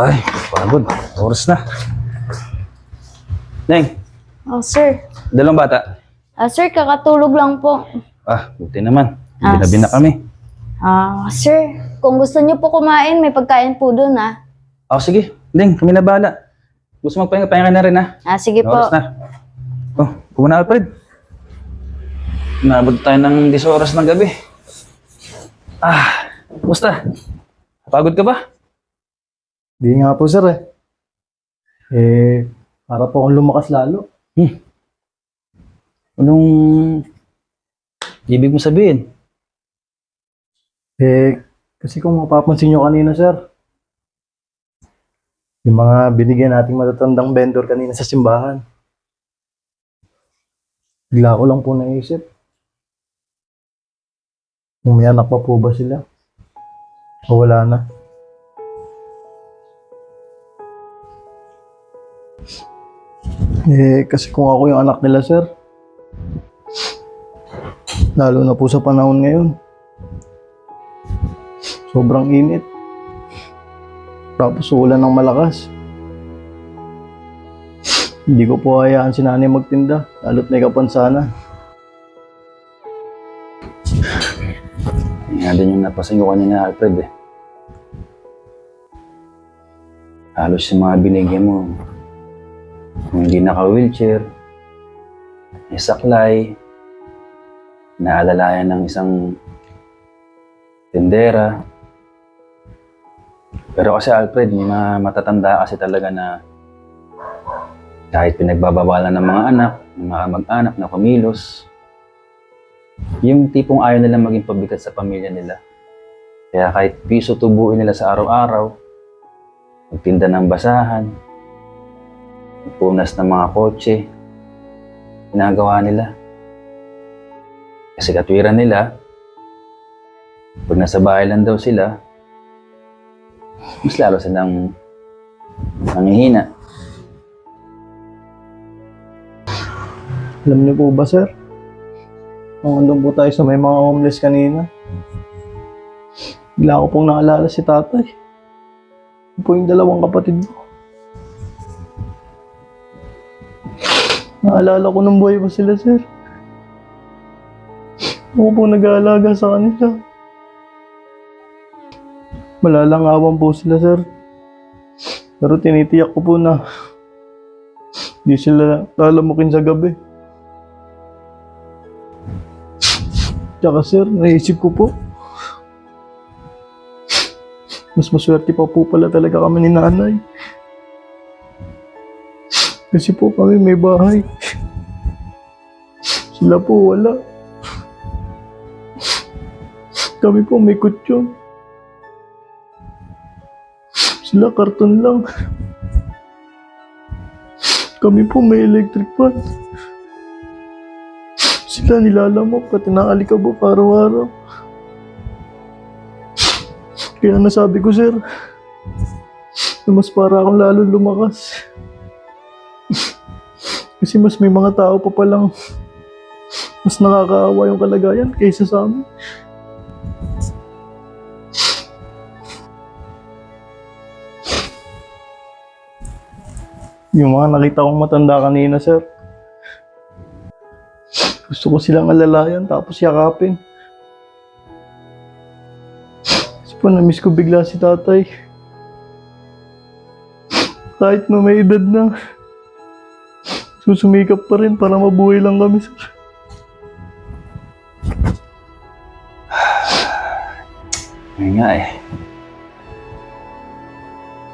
Ay, pagod. Oras na. Neng, Oh, sir. dalawang bata. Ah, sir, kakatulog lang po. Ah, buti naman. Ah, Binabi na kami. Ah, sir, kung gusto niyo po kumain, may pagkain po doon, ah. Oh, sige. Neng, kami na bahala. Gusto magpahinga, pahinga na rin ha. Ah, sige po. Oras na. Oh, kumuna Alfred. Naabot tayo ng 10 oras ng gabi. Ah, kumusta? Pagod ka ba? Di nga po sir eh. Eh, para po akong lumakas lalo. Anong ibig mo sabihin? Eh, kasi kung mapapansin nyo kanina sir, yung mga binigyan nating matatandang vendor kanina sa simbahan. Bigla ko lang po naisip. Kung may anak pa po ba sila? O wala na? Eh, kasi kung ako yung anak nila, sir, lalo na po sa panahon ngayon, sobrang init. Tapos ulan ng malakas. Hindi ko po hayaan si nanay magtinda, lalo't may kapansanan. Nga din yung napasin ko kanina, Alfred eh. Halos yung mga binigyan mo, kung hindi naka-wheelchair, may saklay, naalalayan ng isang tendera. Pero kasi Alfred, may mga matatanda kasi talaga na kahit pinagbabawalan ng mga anak, ng mga mag-anak na kumilos, yung tipong ayaw nila maging pabigat sa pamilya nila. Kaya kahit piso tubuin nila sa araw-araw, magtinda ng basahan, magpunas ng mga kotse, ginagawa nila. Kasi katwiran nila, pag nasa bahay lang daw sila, mas lalo silang nanghihina. Alam niyo po ba, sir? Nung andun po tayo sa may mga homeless kanina, bigla ko pong naalala si tatay. Yun po yung dalawang kapatid ko. Naalala ko nung buhay pa sila, sir. Ako po nag-aalaga sa kanila. Malalangawan po sila, sir. Pero tinitiyak ko po na di sila lalamukin sa gabi. Tsaka sir, naisip ko po. Mas maswerte pa po pala talaga kami ni nanay. Kasi po kami may bahay. Sila po wala. Kami po may kutsyon. Sila karton lang. Kami po may electric fan. Sila nilalamok at inaalikabok araw-araw. Kaya nasabi ko, sir, na mas para akong lalo lumakas. Kasi mas may mga tao pa palang mas nakakaawa yung kalagayan kaysa sa amin. Yung mga nakita kong matanda kanina, sir, gusto ko silang alalayan tapos yakapin. Kasi po, na-miss ko bigla si tatay. Kahit na may edad na, susumikap pa rin para mabuhay lang kami, sir. Yun nga eh.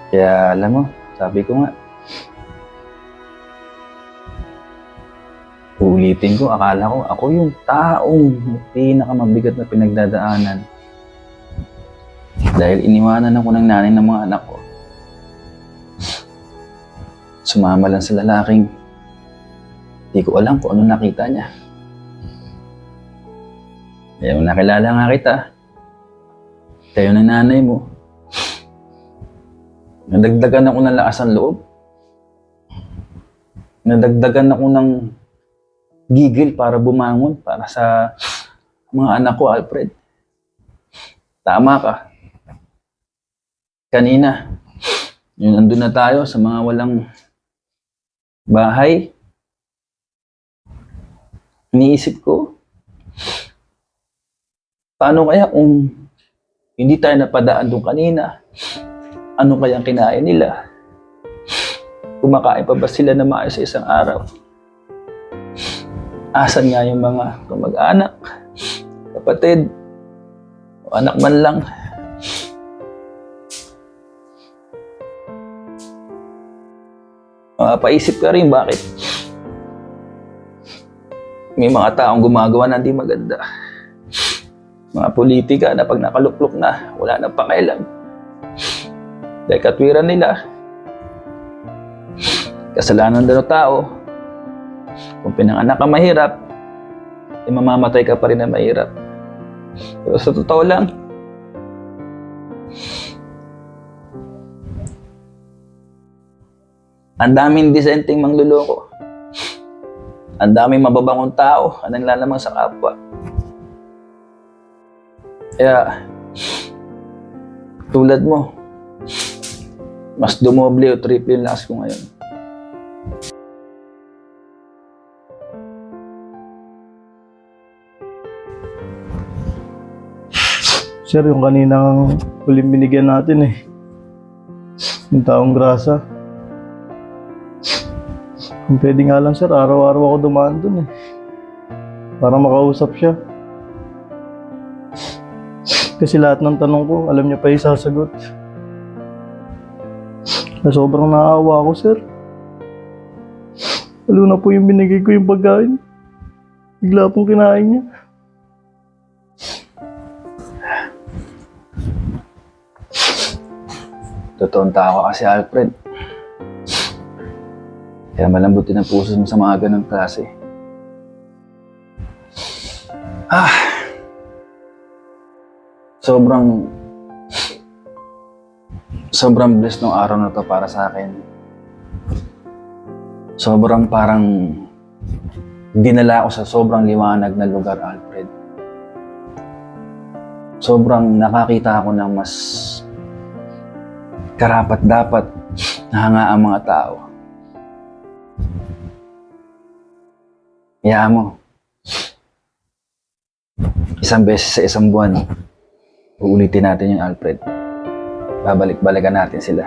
Kaya alam mo, sabi ko nga, ulitin ko, akala ko, ako yung taong pinakamabigat na pinagdadaanan. Dahil iniwanan ako ng nanay ng mga anak ko. Sumama lang sa lalaking hindi ko alam kung ano nakita niya. Nung nakilala nga kita, kayo ng nanay mo. Nadagdagan ako ng lakas ng loob. Nadagdagan ako ng gigil para bumangon para sa mga anak ko, Alfred. Tama ka. Kanina, Yung nandun na tayo sa mga walang bahay. Iniisip ko, paano kaya kung hindi tayo napadaan doon kanina? Ano kaya ang kinain nila? Kumakain pa ba sila na maayos sa isang araw? Asan nga yung mga kamag-anak, kapatid, o anak man lang? Mapaisip ka rin bakit may mga taong gumagawa na hindi maganda. Mga politika na pag nakaluklok na, wala na pakialam. Dahil katwiran nila, kasalanan daw tao, kung pinanganak ka mahirap, eh mamamatay ka pa rin na mahirap. Pero sa totoo lang, ang daming disenteng mangluloko. Ang daming mababangong tao ang naglalamang sa kapwa. Kaya, tulad mo, mas dumoble o triple yung lakas ko ngayon. Sir, yung kaninang huling binigyan natin eh. Yung taong grasa. Kung pwede nga lang sir, araw-araw ako dumaan dun eh. Para makausap siya. Kasi lahat ng tanong ko, alam niya pa yung sasagot. Na sobrang naawa ako, sir. Lalo na po yung binigay ko yung pagkain. Bigla pong kinain niya. Totoong tao kasi Alfred. Kaya malambutin ang puso mo sa mga ganong klase. Ah! Sobrang... Sobrang blessed ng araw na to para sa akin. Sobrang parang... Dinala ako sa sobrang liwanag na lugar, Alfred. Sobrang nakakita ako ng mas karapat dapat nahanga ang mga tao. Hayaan mo. Isang beses sa isang buwan, uulitin natin yung Alfred. Babalik-balikan natin sila.